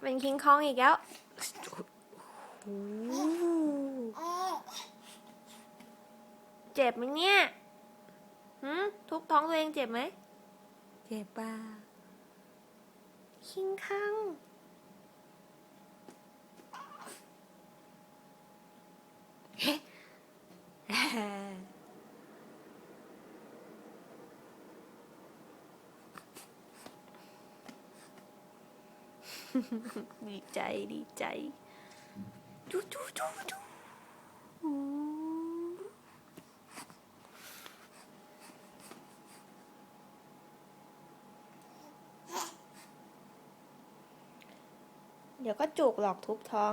เป็นคิงคองอีกแล้วโอ้โหเจ็บไหมเนี่ยหืมทุบท้องตัวเองเจ็บไหม เจ็บป่ะคิงคองเฮ้ ดีใจดีใจจูจูดูดูเดี๋ยวก็จุกหลอกทุบท้อง